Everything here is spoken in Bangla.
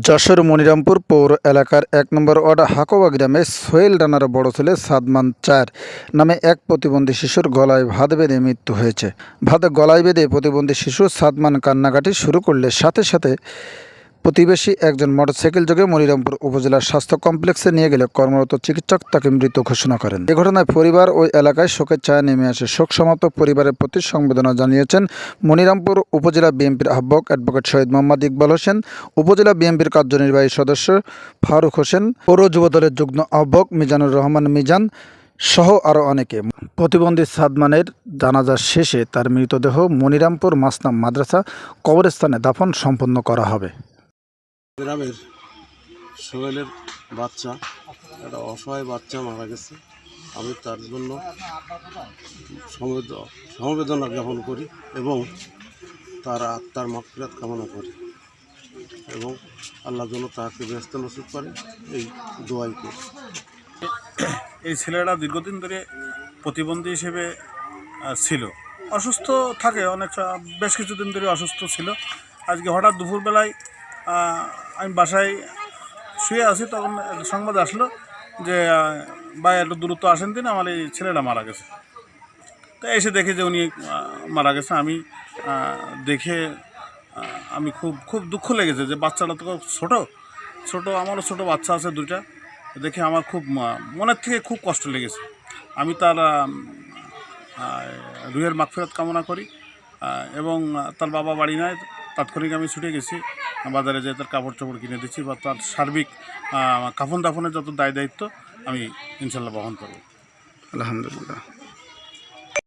যশোর মনিরামপুর পৌর এলাকার এক নম্বর ওয়ার্ড হাকোবা গ্রামে সোহেল রানার বড় ছেলে সাদমান চার নামে এক প্রতিবন্ধী শিশুর গলায় ভাত বেঁধে মৃত্যু হয়েছে। ভাত গলায় বেঁধে প্রতিবন্ধী শিশু সাদমান কান্নাকাটি শুরু করলে সাথে সাথে প্রতিবেশী একজন মোটরসাইকেল যোগে মনিরামপুর উপজেলার স্বাস্থ্য কমপ্লেক্সে নিয়ে গেলে কর্মরত চিকিৎসক তাকে মৃত ঘোষণা করেন। এ ঘটনায় পরিবার ওই এলাকায় শোকের ছায়া নেমে আসে। শোক সমাপ্ত পরিবারের প্রতি সংবেদনা জানিয়েছেন মনিরামপুর উপজেলা বিএনপির আহ্বক অ্যাডভোকেট শহীদ মোহাম্মদ ইকবাল হোসেন, উপজেলা বিএনপির কার্যনির্বাহী সদস্য ফারুক হোসেন, পৌর যুবদলের যুগ্ম আহ্বক মিজানুর রহমান মিজান সহ আরও অনেকে। প্রতিবন্ধী সাদমানের জানাজা শেষে তার মৃতদেহ মনিরামপুর মাসনাম মাদ্রাসা কবরস্থানে দাফন সম্পন্ন করা হবে। গ্রামের সোহেলের বাচ্চা, একটা অসহায় বাচ্চা মারা গেছে। আমি তার জন্য সমবেদ- সমবেদনা জ্ঞাপন করি এবং তার আত্মার মাফিরাত কামনা করি এবং আল্লাহ যেন তাকে ব্যস্ত নসিব করে, এই দোয়াই করি। এই ছেলেটা দীর্ঘদিন ধরে প্রতিবন্ধী হিসেবে ছিল। অসুস্থ থাকে অনেক স- বেশ কিছুদিন ধরে অসুস্থ ছিল। আজকে হঠাৎ দুপুরবেলায় আমি বাসায় শুয়ে আছি, তখন সংবাদ আসলো যে, ভাই একটু দূরত্ব আসেন দিন আমার এই ছেলেটা মারা গেছে। তো এসে দেখে যে উনি মারা গেছে। আমি দেখে আমি খুব খুব দুঃখ লেগেছে যে বাচ্চাটা তো ছোটো। ছোটো, আমারও ছোটো বাচ্চা আছে দুইটা। দেখে আমার খুব মনের থেকে খুব কষ্ট লেগেছে। আমি তার রুহের মাগফিরাত কামনা করি এবং তার বাবা বাড়ি নাই। তাৎক্ষণিক আমি ছুটে গেছি, বাজারে যেয়ে তার কাপড় চোপড় কিনে দিচ্ছি বা তার সার্বিক কাফন দাফনের যত দায় দায়িত্ব আমি ইনশাল্লাহ বহন করব। আলহামদুলিল্লাহ।